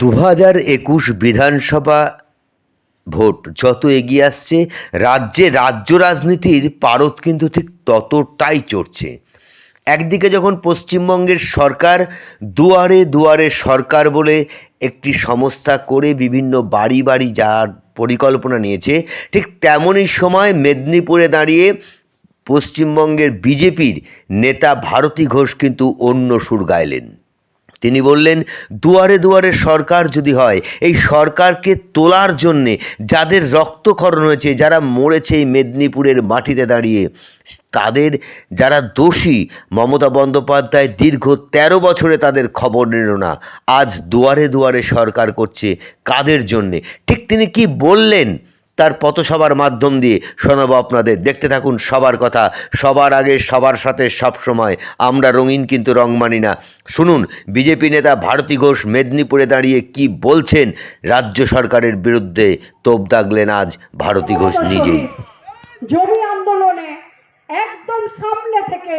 দু হাজার একুশ বিধানসভা ভোট যত এগিয়ে আসছে, রাজ্যে রাজ্য রাজনীতির পারদ কিন্তু ঠিক ততটাই চড়ছে। একদিকে যখন পশ্চিমবঙ্গের সরকার দুয়ারে দুয়ারে সরকার বলে একটি সংস্থা করে বিভিন্ন বাড়ি বাড়ি যাওয়ার পরিকল্পনা নিয়েছে, ঠিক তেমনই সময় মেদিনীপুরে দাঁড়িয়ে পশ্চিমবঙ্গের বিজেপির নেতা ভারতী ঘোষ কিন্তু অন্য সুর গাইলেন। তিনি বললেন, দুয়ারে দুয়ারে সরকার যদি হয়, এই সরকারকে তোলার জন্যে যাদের রক্তক্ষরণ হয়েছে, যারা মরেছে এই মেদিনীপুরের মাটিতে দাঁড়িয়ে, তাদের যারা দোষী, মমতা বন্দ্যোপাধ্যায় দীর্ঘ ১৩ বছরে তাদের খবর নিল না। আজ দুয়ারে দুয়ারে সরকার করছে কাদের জন্যে? ঠিক তিনি কি বললেন? তার পথসভার মাধ্যম দিয়ে শোনাবো আপনাদের। দেখতে থাকুন সবার কথা সবার আগে সবার সাথে সব সময়। আমরা রঙিন কিন্তু রং মানি না। শুনুন বিজেপি নেতা ভারতী ঘোষ মেদিনীপুরে দাঁড়িয়ে কি বলছেন রাজ্য সরকারের বিরুদ্ধে? তোপ দাগলেন আজ ভারতী ঘোষ নিজেই। জমি আন্দোলনে একদম সামনে থেকে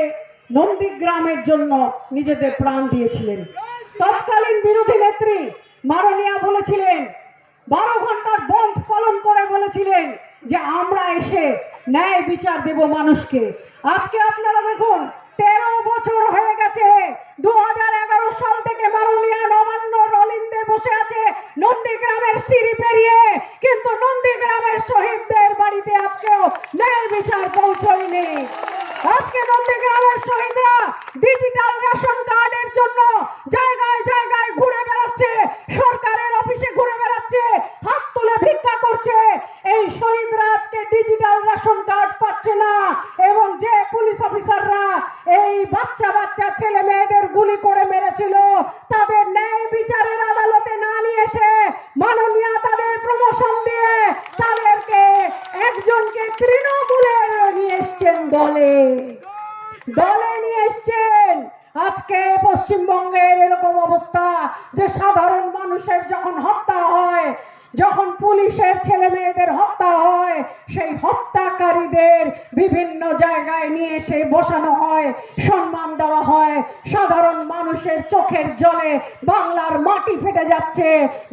নন্দীগ্রামের জন্য নিজেদের প্রাণ দিয়েছিলেন। তৎকালীন বিরোধী নেত্রী মারণিয়া বলেছিলেন বলেছিলেন যে আমরা এসে ন্যায় বিচার দেব মানুষকে। আজকে আপনারা দেখুন, তেরো বছর হয়ে গেছে দু সাল থেকে মারণিয়া নবান্ন বসে আছে নন্দীগ্রামের সিঁড়ি পেরিয়ে। কিন্তু নন্দীগ্রামের শহীদদের বাড়িতে আজকেও ন্যায় বিচার পৌঁছয়নি। আজকে নন্দীগ্রামের শহীদরা পুলিশ অফিসাররা এই বাচ্চা বাচ্চা ছেলে মেয়েদের গুলি করে মেরেছিল। তাদের ন্যায় বিচারের আদালতে না নিয়ে এসে মাননীয় তাদের প্রমোশন দিয়ে তাদেরকে একজনকে তৃণমূলে নিয়ে এসছেন দলে। দলে নিয়ে এসছেন। আজকে পশ্চিমবঙ্গের এরকম অবস্থা যে সাধারণ মানুষের যখন হত্যা হয়, যখন পুলিশের ছেলে মেয়েদের হত্যা হয়, সেই হত্যাকারীদের বিভিন্ন জায়গায় নিয়ে এসে বসানো হয়, সম্মান দেওয়া হয়। সাধারণ মানুষের চোখের জলে বাংলার মাটি ফেটে যাচ্ছে,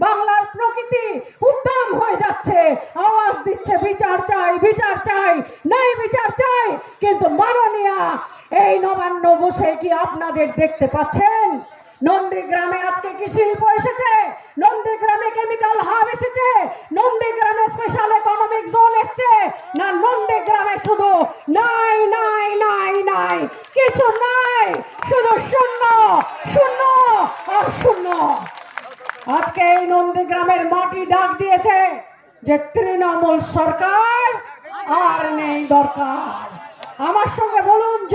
বাংলার প্রকৃতি উদ্দাম হয়ে যাচ্ছে। আওয়াজ দিচ্ছে, বিচার চাই বিচার চাই, নাই বিচার চাই, কিন্তু মাননীয়া এই নবান্ন বসে কি আপনাদের দেখতে পাচ্ছেন? নন্দীগ্রামে আজকে কি শিল্প এসেছে? নন্দীগ্রামে কেমিক্যাল হাব এসেছে নন্দীগ্রামে স্পেশাল ইকোনমিক জোন এসেছে না নন্দীগ্রামে শুধু নাই নাই নাই নাই। কিছু নাই, শুধু শূন্য শূন্য আর শূন্য। আজকে এই নন্দীগ্রামের মাটি ডাক দিয়েছে যে তৃণমূল সরকার আর নেই দরকার। আমার সঙ্গে বলুন